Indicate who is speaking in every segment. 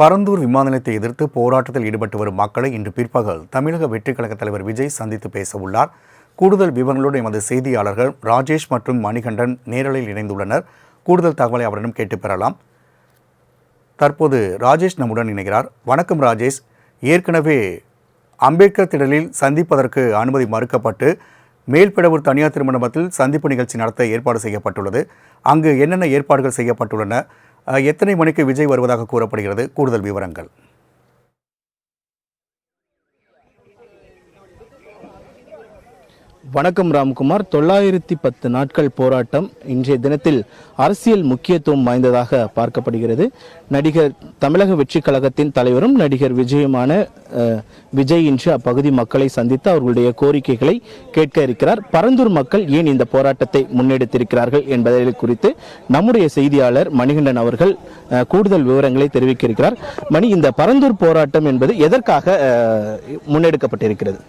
Speaker 1: பரந்தூர் விமான நிலையத்தை எதிர்த்து போராட்டத்தில் ஈடுபட்டு வரும் மக்களை இன்று பிற்பகல் தமிழக வெற்றிக் கழக தலைவர் விஜய் சந்தித்து பேச உள்ளார். கூடுதல் விவரங்களோடு எமது செய்தியாளர்கள் ராஜேஷ் மற்றும் மணிகண்டன் நேரலையில் இணைந்துள்ளனர். கூடுதல் தகவலை அவரிடம் கேட்டு பெறலாம். தற்போது ராஜேஷ் நம்முடன் இணைகிறார். வணக்கம் ராஜேஷ். ஏற்கனவே அம்பேத்கர் திடலில் சந்திப்பதற்கு அனுமதி மறுக்கப்பட்டு மேல்பிடவூர் தனியார் திருமணத்தில் சந்திப்பு நிகழ்ச்சி நடத்த ஏற்பாடு செய்யப்பட்டுள்ளது. அங்கு என்னென்ன ஏற்பாடுகள் செய்யப்பட்டுள்ளன? எத்தனை மணிக்கு விஜய் வருவதாக கூறப்படுகிறது? கூடுதல் விவரங்கள்.
Speaker 2: வணக்கம் ராம்குமார். தொள்ளாயிரத்தி பத்து நாட்கள் போராட்டம் இன்றைய தினத்தில் அரசியல் முக்கியத்துவம் வாய்ந்ததாக பார்க்கப்படுகிறது. நடிகர் தமிழக வெற்றி கழகத்தின் தலைவரும் நடிகர் விஜயுமான விஜய் இன்று அப்பகுதி மக்களை சந்தித்து அவர்களுடைய கோரிக்கைகளை கேட்க இருக்கிறார். பரந்தூர் மக்கள் ஏன் இந்த போராட்டத்தை முன்னெடுத்திருக்கிறார்கள் என்பதை குறித்து நம்முடைய செய்தியாளர் மணிகண்டன் அவர்கள் கூடுதல் விவரங்களை தெரிவிக்க இருக்கிறார். மணி இந்த பரந்தூர் போராட்டம் என்பது எதற்காக முன்னெடுக்கப்பட்டிருக்கிறது?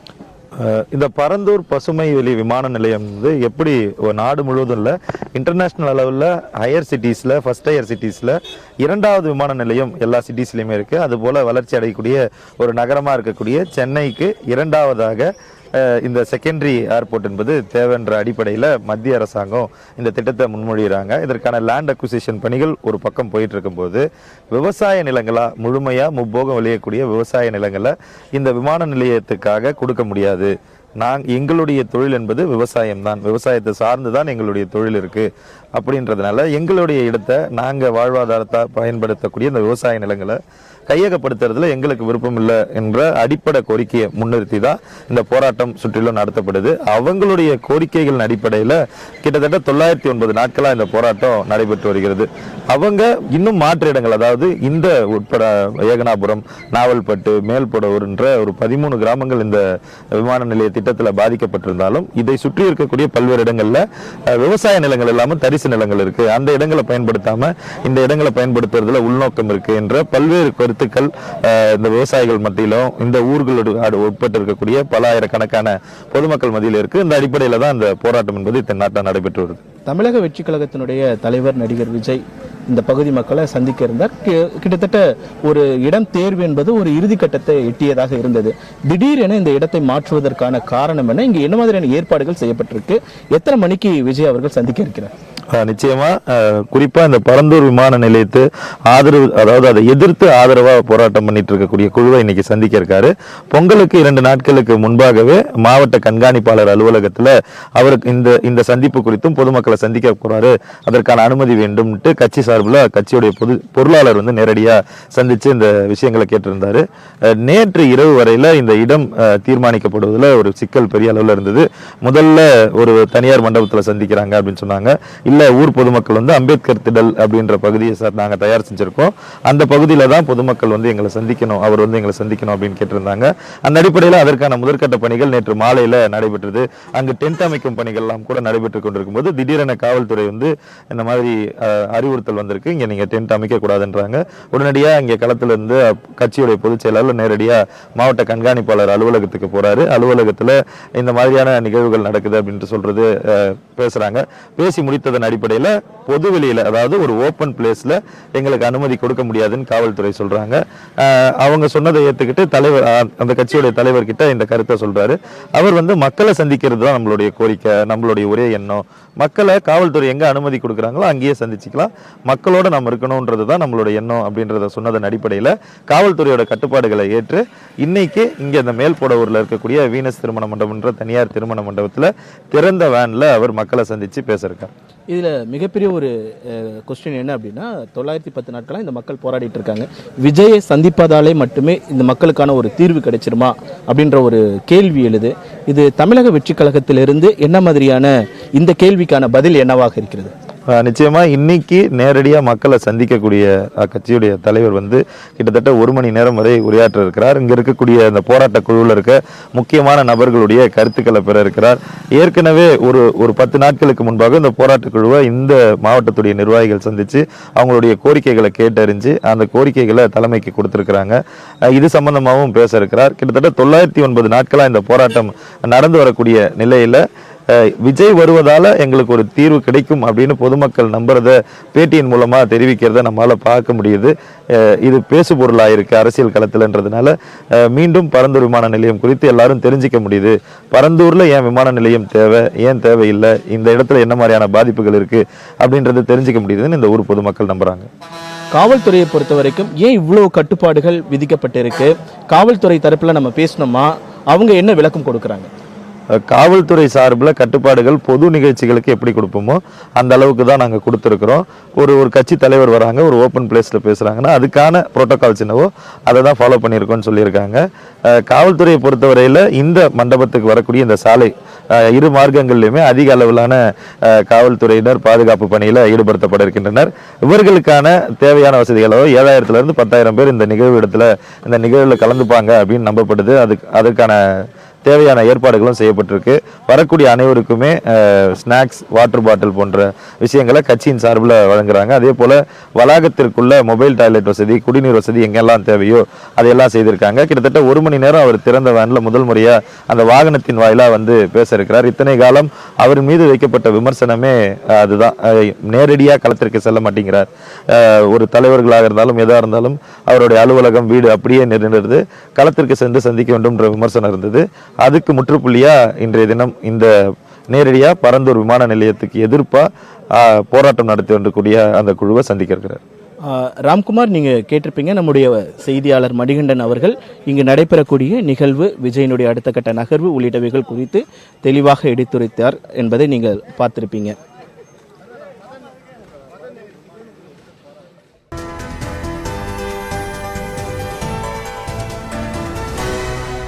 Speaker 3: இந்த பரந்தூர் பசுமை வெளி விமான நிலையம் வந்து எப்படி ஒரு நாடு முழுவதும் இல்லை இன்டர்நேஷ்னல் அளவில் ஹையர் சிட்டிஸில் ஃபஸ்ட் ஹையர் சிட்டிஸில் இரண்டாவது விமான நிலையம் எல்லா சிட்டிஸ்லையுமே இருக்குது அதுபோல் வளர்ச்சி அடையக்கூடிய ஒரு நகரமாக இருக்கக்கூடிய சென்னைக்கு இரண்டாவதாக இந்த செகண்டரி ஏர்போர்ட் என்பது தேவைன்ற அடிப்படையில் மத்திய அரசாங்கம் இந்த திட்டத்தை முன்மொழிகிறாங்க. இதற்கான லேண்ட் அக்விசிஷன் பணிகள் ஒரு பக்கம் போயிட்டு இருக்கும்போது விவசாய நிலங்களாக முழுமையாக முப்போகம் விளையக்கூடிய விவசாய நிலங்களை இந்த விமான நிலையத்துக்காக கொடுக்க முடியாது. நான் எங்களுடைய தொழில் என்பது விவசாயம் தான் விவசாயத்தை சார்ந்து தான் எங்களுடைய தொழில் இருக்குது அப்படின்றதுனால எங்களுடைய இடத்தை நாங்கள் வாழ்வாதாரத்தை பயன்படுத்தக்கூடிய இந்த விவசாய நிலங்களை கையகப்படுத்துறதுல எங்களுக்கு விருப்பம் இல்லை என்ற அடிப்படை கோரிக்கையை முன்னிறுத்தி தான் இந்த போராட்டம் சுற்றிலும் நடத்தப்படுது. அவங்களுடைய கோரிக்கைகளின் அடிப்படையில் கிட்டத்தட்ட தொள்ளாயிரத்தி ஒன்பது நாட்களாக இந்த போராட்டம் நடைபெற்று வருகிறது. அவங்க இன்னும் மாற்று இடங்கள் அதாவது இந்த உட்பட ஏகனாபுரம் நாவல்பட்டு மேல்புடவூர்ன்ற ஒரு பதிமூணு கிராமங்கள் இந்த விமான நிலையத்திட்ட திட்டத்தில் பாதிக்கப்பட்டிருந்தாலும் இதை சுற்றி இருக்கக்கூடிய பல்வேறு இடங்கள்ல விவசாய நிலங்கள் இல்லாமல் தரிசு நிலங்கள் இருக்கு. அந்த இடங்களை பயன்படுத்தாம இந்த இடங்களை பயன்படுத்துறதுல உள்நோக்கம் இருக்கு என்ற பல்வேறு கருத்துக்கள் இந்த விவசாயிகள் மத்தியிலும் இந்த ஊர்களோடு உட்பட்டு இருக்கக்கூடிய பல ஆயிரக்கணக்கான பொதுமக்கள் மத்தியில் இருக்கு. இந்த அடிப்படையில தான் அந்த போராட்டம் என்பது தென்னாட்டில் நடைபெற்று வருது.
Speaker 2: தமிழக வெற்றி கழகத்தினுடைய தலைவர் நடிகர் விஜய் இந்த பகுதி மக்களை சந்திக்க இருந்தார். கிட்டத்தட்ட ஒரு இடம் தேர்வு என்பது ஒரு இறுதி கட்டத்தை எட்டியதாக இருந்தது. திடீரென இந்த இடத்தை மாற்றுவதற்கான காரணம் என்ன? இங்கே என்ன மாதிரியான ஏற்பாடுகள் செய்யப்பட்டிருக்கு? எத்தனை மணிக்கு விஜய் அவர்கள் சந்திக்க இருக்கிறார்?
Speaker 3: நிச்சயமாக நிச்சயமா குறிப்பா இந்த பரந்தூர் விமான நிலையத்து ஆதரவு அதாவது அதை எதிர்த்து ஆதரவாக போராட்டம் பண்ணிட்டு இருக்கக்கூடிய குழுவை இன்னைக்கு சந்திக்க இருக்காரு. பொங்கலுக்கு இரண்டு நாட்களுக்கு முன்பாகவே மாவட்ட கண்காணிப்பாளர் அலுவலகத்தில் அவருக்கு இந்த இந்த சந்திப்பு குறித்தும் பொதுமக்களை சந்திக்க போறாரு. அதற்கான அனுமதி வேண்டும்ட்டு கட்சி சார்பில் கட்சியுடைய பொது பொருளாளர் வந்து நேரடியாக சந்திச்சு இந்த விஷயங்களை கேட்டிருந்தாரு. நேற்று இரவு வரையில இந்த இடம் தீர்மானிக்கப்படுவதில் ஒரு சிக்கல் பெரிய அளவில் இருந்தது. முதல்ல ஒரு தனியார் மண்டபத்தில் சந்திக்கிறாங்க அப்படின்னு சொன்னாங்க. இல்ல ஊர் பொதுமக்கள் வந்து அம்பேத்கர் திடல் அப்படின்ற பகுதியை சார் நாங்கள் தயார் செஞ்சுருக்கோம். அந்த பகுதியில் தான் பொதுமக்கள் வந்து எங்களை சந்திக்கணும் அவர் வந்து எங்களை சந்திக்கணும் அப்படின்னு கேட்டிருந்தாங்க. அந்த அடிப்படையில் அதற்கான முதற்கட்ட பணிகள் நேற்று மாலையில் நடைபெற்றது. அங்கு டென்ட் அமைக்கும் பணிகள்லாம் கூட நடைபெற்று கொண்டிருக்கும் போது திடீரென காவல்துறை வந்து இந்த மாதிரி அறிவுறுத்தல் வந்திருக்கு. இங்கே நீங்கள் டென்ட் அமைக்கக்கூடாதுன்றாங்க உடனடியாக இங்கே களத்திலிருந்து கட்சியுடைய பொதுச் செயலாளர் நேரடியாக மாவட்ட கண்காணிப்பாளர் அலுவலகத்துக்கு போகிறாரு அலுவலகத்தில் இந்த மாதிரியான நிகழ்வுகள் நடக்குது அப்படின்ட்டு சொல்கிறது பேசுகிறாங்க பேசி முடித்ததன் அடிப்படையில் பொதுவெளியில் அதாவது ஒரு ஓப்பன் பிளேஸில் எங்களுக்கு அனுமதி கொடுக்க முடியாதுன்னு காவல்துறை சொல்கிறாங்க அவங்க சொன்னதை ஏற்றுக்கிட்டு தலைவர் அந்த கட்சியுடைய தலைவர்கிட்ட இந்த கருத்தை சொல்கிறாரு அவர் வந்து மக்களை சந்திக்கிறது தான் நம்மளுடைய கோரிக்கை நம்மளுடைய ஒரே எண்ணம். மக்களை காவல்துறை எங்கே அனுமதி கொடுக்குறாங்களோ அங்கேயே சந்திச்சுக்கலாம். மக்களோட நம்ம இருக்கணுன்றது தான் நம்மளுடைய எண்ணம் அப்படின்றத சொன்னதன் அடிப்படையில் காவல்துறையோட கட்டுப்பாடுகளை ஏற்று இன்னைக்கு இங்கே இந்த ஊரில் இருக்கக்கூடிய வீனஸ் திருமண மண்டபம்ன்ற தனியார் திருமண மண்டபத்தில் திறந்த வேனில் அவர் மக்களை சந்திச்சு பேசியிருக்கார்
Speaker 2: இதில் மிகப்பெரிய ஒரு கொஸ்டின் என்ன அப்படின்னா தொள்ளாயிரத்தி பத்து நாட்களாக இந்த மக்கள் போராடிட்டு இருக்காங்க. விஜயை சந்திப்பதாலே மட்டுமே இந்த மக்களுக்கான ஒரு தீர்வு கிடைச்சிருமா அப்படின்ற ஒரு கேள்வி எழுது. இது தமிழக வெற்றி கழகத்திலிருந்து என்ன மாதிரியான இந்த கேள்விக்கான பதில் என்னவாக இருக்கிறது?
Speaker 3: நிச்சயமாக நிச்சயமா இன்னைக்கு நேரடியாக மக்களை சந்திக்கக்கூடிய கட்சியுடைய தலைவர் வந்து கிட்டத்தட்ட ஒரு மணி நேரம் வரை உரையாற்ற இருக்கிறார். இங்க இருக்கக்கூடிய அந்த போராட்ட குழுவில் இருக்க முக்கியமான நபர்களுடைய கருத்துக்களை பெற இருக்கிறார். ஏற்கனவே ஒரு ஒரு பத்து நாட்களுக்கு முன்பாக இந்த போராட்ட குழுவை இந்த மாவட்டத்துடைய நிர்வாகிகள் சந்திச்சு அவங்களுடைய கோரிக்கைகளை கேட்டறிஞ்சு அந்த கோரிக்கைகளை தலைமைக்கு கொடுத்துருக்குறாங்க. இது சம்பந்தமாகவும் பேச இருக்கிறார். கிட்டத்தட்ட தொள்ளாயிரத்தி ஒன்பது நாட்களாக இந்த போராட்டம் நடந்து வரக்கூடிய நிலையில் விஜய் வருவதால் எங்களுக்கு ஒரு தீர்வு கிடைக்கும் அப்படின்னு பொதுமக்கள் நம்புறத பேட்டியின் மூலமாக தெரிவிக்கிறத நம்மளால பார்க்க முடியுது. இது பேசு பொருளாக இருக்கு அரசியல் களத்தில்ன்றதுனால. மீண்டும் பரந்தூர் விமான நிலையம் குறித்து எல்லாரும் தெரிஞ்சிக்க முடியுது. பரந்தூரில் ஏன் விமான நிலையம் தேவை ஏன் தேவையில்லை இந்த இடத்துல என்ன மாதிரியான பாதிப்புகள் இருக்கு அப்படின்றத தெரிஞ்சுக்க முடியுதுன்னு இந்த ஊர் பொதுமக்கள் நம்புறாங்க.
Speaker 2: காவல்துறையை பொறுத்த வரைக்கும் ஏன் இவ்வளோ கட்டுப்பாடுகள் விதிக்கப்பட்டிருக்கு? காவல்துறை தரப்பில் நம்ம பேசணுமா? அவங்க என்ன விளக்கம் கொடுக்குறாங்க?
Speaker 3: காவல்துறை சார்பில் கட்டுப்பாடுகள் பொது நிகழ்ச்சிகளுக்கு எப்படி கொடுப்போமோ அந்த அளவுக்கு தான் நாங்கள் கொடுத்துருக்குறோம். ஒரு ஒரு கட்சி தலைவர் வராங்க ஒரு ஓப்பன் பிளேஸில் பேசுகிறாங்கன்னா அதுக்கான புரோட்டோகால்ஸ் என்னவோ அதை தான் ஃபாலோ பண்ணியிருக்கோம்னு சொல்லியிருக்காங்க. காவல்துறையை பொறுத்தவரையில் இந்த மண்டபத்துக்கு வரக்கூடிய இந்த சாலை இரு மார்க்கங்கள்லையுமே அதிக அளவிலான காவல்துறையினர் பாதுகாப்பு பணியில் ஈடுபடுத்தப்பட இருக்கின்றனர். இவர்களுக்கான தேவையான வசதிகளோ ஏழாயிரத்துலேருந்து பத்தாயிரம் பேர் இந்த நிகழ்வு இடத்துல இந்த நிகழ்வில் கலந்துப்பாங்க அப்படின்னு நம்பப்படுது. அதுக்கு அதற்கான தேவையான ஏற்பாடுகளும் செய்யப்பட்டிருக்கு. வரக்கூடிய அனைவருக்குமே ஸ்நாக்ஸ் வாட்டர் பாட்டில் போன்ற விஷயங்களை கட்சியின் சார்பில் வழங்குறாங்க. அதே போல் வளாகத்திற்குள்ள மொபைல் டாய்லெட் வசதி குடிநீர் வசதி எங்கெல்லாம் தேவையோ அதையெல்லாம் செய்திருக்காங்க. கிட்டத்தட்ட ஒரு மணி நேரம் அவர் திறந்த வேனில் முதல் முறையாக அந்த வாகனத்தின் வாயிலாக வந்து பேச இருக்கிறார் இத்தனை காலம் அவர் மீது வைக்கப்பட்ட விமர்சனமே அதுதான். நேரடியாக களத்திற்கு செல்ல மாட்டேங்கிறார். ஒரு தலைவர்களாக இருந்தாலும் எதாக இருந்தாலும் அவருடைய அலுவலகம் வீடு அப்படியே நின்றுது களத்திற்கு சென்று சந்திக்க வேண்டும்ன்ற விமர்சனம் இருந்தது. அதுக்கு முற்றுப்புள்ளியா இன்றைய தினம் இந்த நேரடியா பரந்தூர் விமான நிலையத்துக்கு எதிர்ப்பா போராட்டம் நடத்தி வரக்கூடிய அந்த குழுவை சந்திக்க இருக்கிறார்
Speaker 2: ராம்குமார் நீங்க கேட்டிருப்பீங்க நம்முடைய செய்தியாளர் மணிகண்டன் அவர்கள் இங்கு நடைபெறக்கூடிய நிகழ்வு விஜயனுடைய அடுத்த கட்ட நகர்வு உள்ளிட்டவைகள் குறித்து தெளிவாக எடுத்துரைத்தார் என்பதை நீங்கள் பார்த்திருப்பீங்க.